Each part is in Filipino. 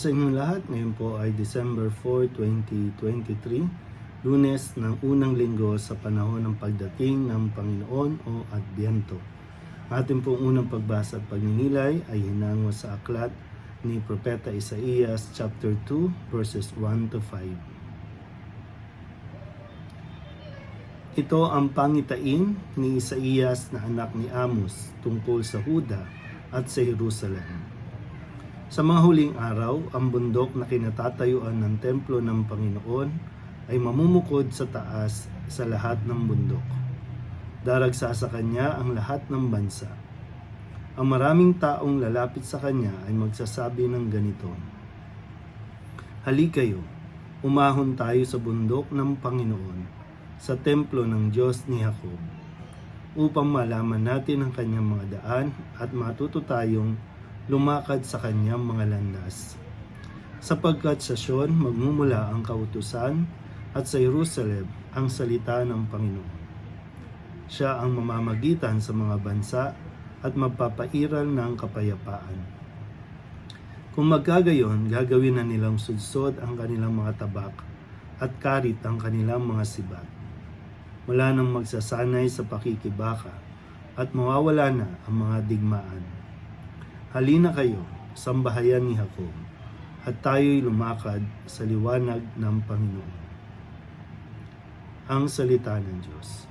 po sa inyong lahat. Ngayon po ay December 4, 2023, lunes ng unang linggo sa panahon ng pagdating ng Panginoon o Adbyento. Ating pong unang pagbasa at pagninilay ay hinango sa aklat ni Propeta Isaías chapter 2 verses 1 to 5. Ito ang pangitain ni Isaías na anak ni Amos tungkol sa Huda at sa Jerusalem. Sa mga huling araw, ang bundok na kinatatayuan ng templo ng Panginoon ay mamumukod sa taas sa lahat ng bundok. Daragsa sa kanya ang lahat ng bansa. Ang maraming taong lalapit sa kanya ay magsasabi ng ganito, Hali kayo, umahon tayo sa bundok ng Panginoon, sa templo ng Diyos ni Jacob, upang malaman natin ang kanyang mga daan at matuto tayong lumakad sa kanyang mga landas. Sapagkat sa Sion magmumula ang kautusan at sa Jerusalem ang salita ng Panginoon. Siya ang mamamagitan sa mga bansa at magpapairal ng kapayapaan. Kung magkagayon, gagawin na nilang sudsod ang kanilang mga tabak at karit ang kanilang mga sibat. Wala nang magsasanay sa pakikibaka at mawawala na ang mga digmaan. Halina kayo, sambahayan ni Jacob, at tayo'y lumakad sa liwanag ng Panginoon. Ang salita ng Diyos.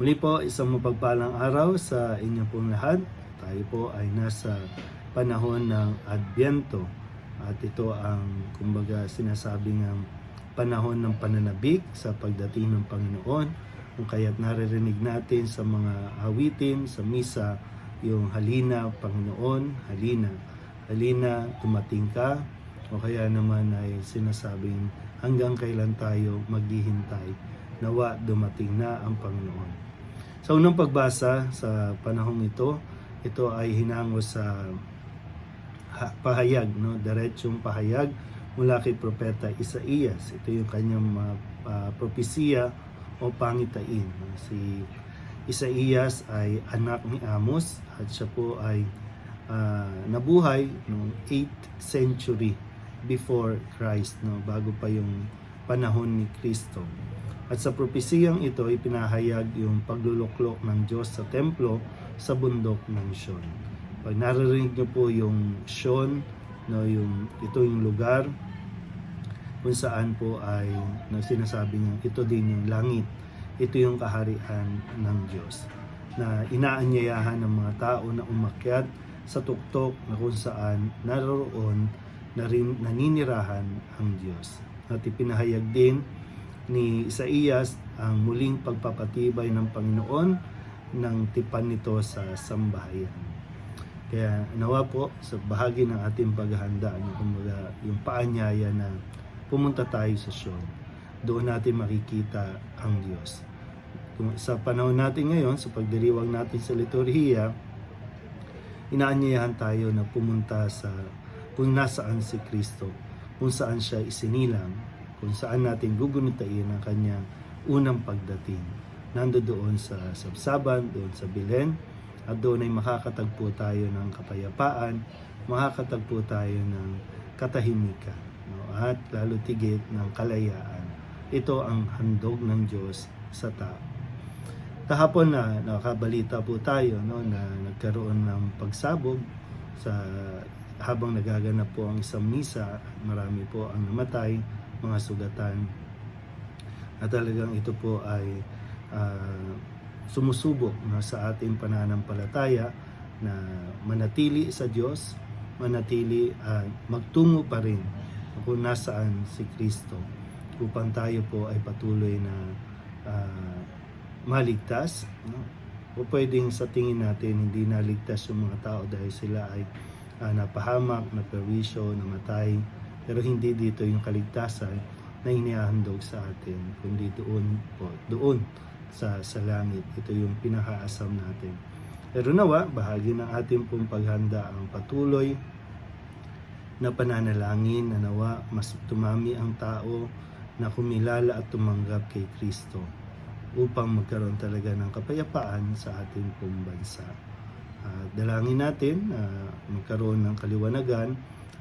Muli po, isang mapagpalang araw sa inyo pong lahat. Tayo po ay nasa panahon ng Adbyento at ito ang kumbaga sinasabing ng panahon ng pananabik sa pagdating ng Panginoon kung kaya't naririnig natin sa mga awitin, sa misa, yung halina, Panginoon, halina. Halina, tumating ka. O kaya naman ay sinasabing hanggang kailan tayo maghihintay. Nawa, dumating na ang Panginoon. Sa unang pagbasa sa panahong ito, ito ay hinango sa ha- pahayag, no? diretsong pahayag mula kay Propeta Isaías. Ito yung kanyang mga ah, propesiya o pangitain. Si Isaías ay anak ni Amos at siya po ay ah, nabuhay noong 8th century before Christ, no? bago pa yung panahon ni Kristo. At sa propesiyang ito ay pinahayag yung pagluluklok ng Diyos sa templo sa bundok ng Sion. Pag naririnig niyo po yung Sion, no, yung, ito yung lugar kung saan po ay na sinasabi niya, ito din yung langit. Ito yung kaharian ng Diyos na inaanyayahan ng mga tao na umakyat sa tuktok na kung saan naroon na rin naninirahan ang Diyos. At ipinahayag din ni Isaías ang muling pagpapatibay ng Panginoon ng tipan nito sa sambahayan. Kaya nawa po sa bahagi ng ating paghahanda, ano, kumbaga, yung paanyaya na pumunta tayo sa Sion. Doon natin makikita ang Diyos. Sa panahon natin ngayon, sa pagdiriwang natin sa liturhiya, inaanyayahan tayo na pumunta sa kung nasaan si Kristo, kung saan siya isinilang, kung saan natin gugunitain ang kanyang unang pagdating. Nando doon sa Sabsaban, doon sa Belen, at doon ay makakatagpo tayo ng kapayapaan, makakatagpo tayo ng katahimikan, no? at lalo tigit ng kalayaan. Ito ang handog ng Diyos sa tao. Kahapon na nakabalita po tayo no, na nagkaroon ng pagsabog sa habang nagaganap po ang isang misa, marami po ang namatay, mga sugatan. At talagang ito po ay ah, sumusubok no, sa ating pananampalataya na manatili sa Diyos, manatili at magtungo pa rin kung nasaan si Kristo upang tayo po ay patuloy na ah, maligtas. No? O pwedeng sa tingin natin hindi naligtas yung mga tao dahil sila ay ah, napahamak, naperwisyo, namatay. Pero hindi dito yung kaligtasan na inihahandog sa atin, kundi doon po, doon sa, sa langit. Ito yung pinakaasam natin. Pero nawa, bahagi ng ating pong paghanda ang patuloy na pananalangin na nawa mas tumami ang tao na kumilala at tumanggap kay Kristo upang magkaroon talaga ng kapayapaan sa ating pong bansa. At dalangin natin na magkaroon ng kaliwanagan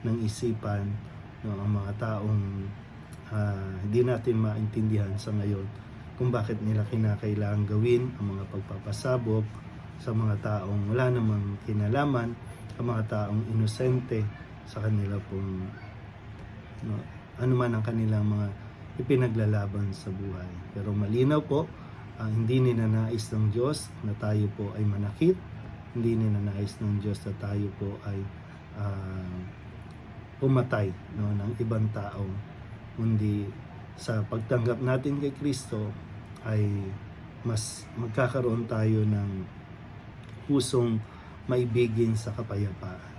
ng isipan no, ang mga taong ah, hindi natin maintindihan sa ngayon kung bakit nila kinakailangan gawin ang mga pagpapasabog sa mga taong wala namang kinalaman, sa mga taong inosente sa kanila pong no, ano man ang kanilang mga ipinaglalaban sa buhay. Pero malinaw po, ang hindi ninanais ng Diyos na tayo po ay manakit, hindi ninanais ng Diyos na tayo po ay ah, pumatay no, ng ibang tao. Kundi sa pagtanggap natin kay Kristo ay mas magkakaroon tayo ng pusong maibigin sa kapayapaan.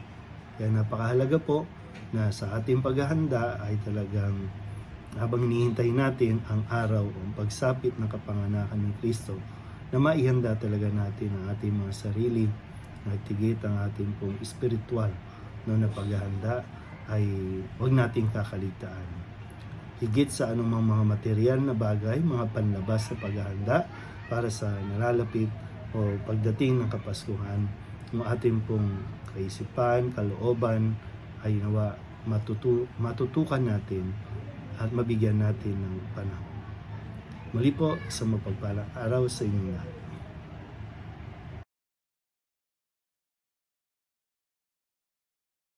Kaya napakahalaga po na sa ating paghahanda ay talagang habang hinihintay natin ang araw o pagsapit ng kapanganakan ng Kristo na maihanda talaga natin ang ating mga sarili na ang ating pong espiritual no, na paghahanda ay huwag nating kakalitaan. Higit sa anumang mga material na bagay, mga panlabas sa paghahanda para sa nalalapit o pagdating ng Kapaskuhan, ang ating pong kaisipan, kalooban ay nawa matutu matutukan natin at mabigyan natin ng panahon. Muli po, sa mapagpalang araw sa inyong lahat.